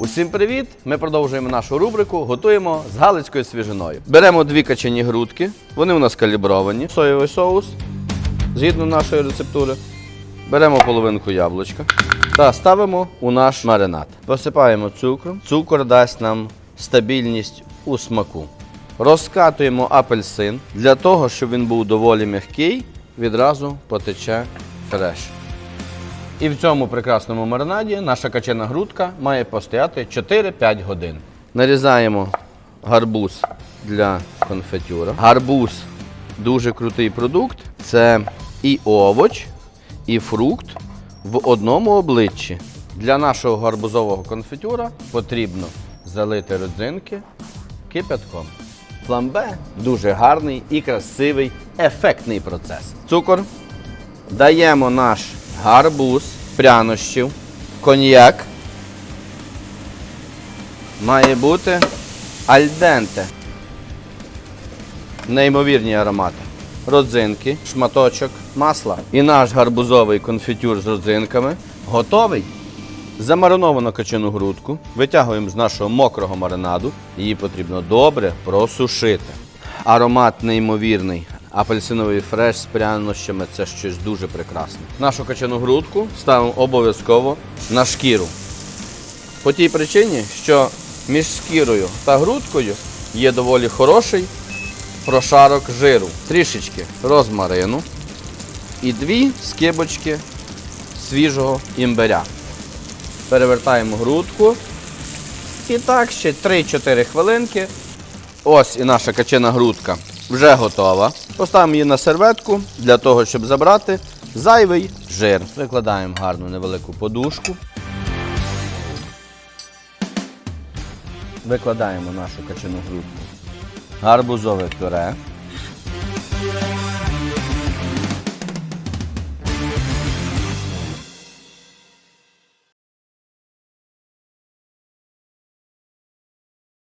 Всім привіт! Ми продовжуємо нашу рубрику. Готуємо з галицькою свіжиною. Беремо дві качані грудки, вони у нас калібровані. Соєвий соус, згідно нашої рецептури. Беремо половинку яблучка та ставимо у наш маринад. Посипаємо цукром. Цукор дасть нам стабільність у смаку. Розкатуємо апельсин для того, щоб він був доволі м'який, відразу потече фреш. І в цьому прекрасному маринаді наша качана грудка має постояти 4-5 годин. Нарізаємо гарбуз для конфетюра. Гарбуз дуже крутий продукт. Це і овоч, і фрукт в одному обличчі. Для нашого гарбузового конфетюра потрібно залити родзинки кипятком. Фламбе дуже гарний і красивий, ефектний процес. Цукор. Даємо наш гарбуз, прянощів, коньяк. Має бути альденте. Неймовірні аромати. Родзинки, шматочок масла. І наш гарбузовий конфітюр з родзинками готовий. Замариновану качану грудку витягуємо з нашого мокрого маринаду. Її потрібно добре просушити. Аромат неймовірний. Апельсиновий фреш з прянощами це щось дуже прекрасне. Нашу качану грудку ставимо обов'язково на шкіру. По тій причині, що між шкірою та грудкою є доволі хороший прошарок жиру, трішечки розмарину і дві скибочки свіжого імбиря. Перевертаємо грудку. І так ще 3-4 хвилинки. Ось і наша качена грудка вже готова. Поставимо її на серветку для того, щоб забрати зайвий жир. Викладаємо гарну невелику подушку. Викладаємо нашу качану грудку. Гарбузове пюре.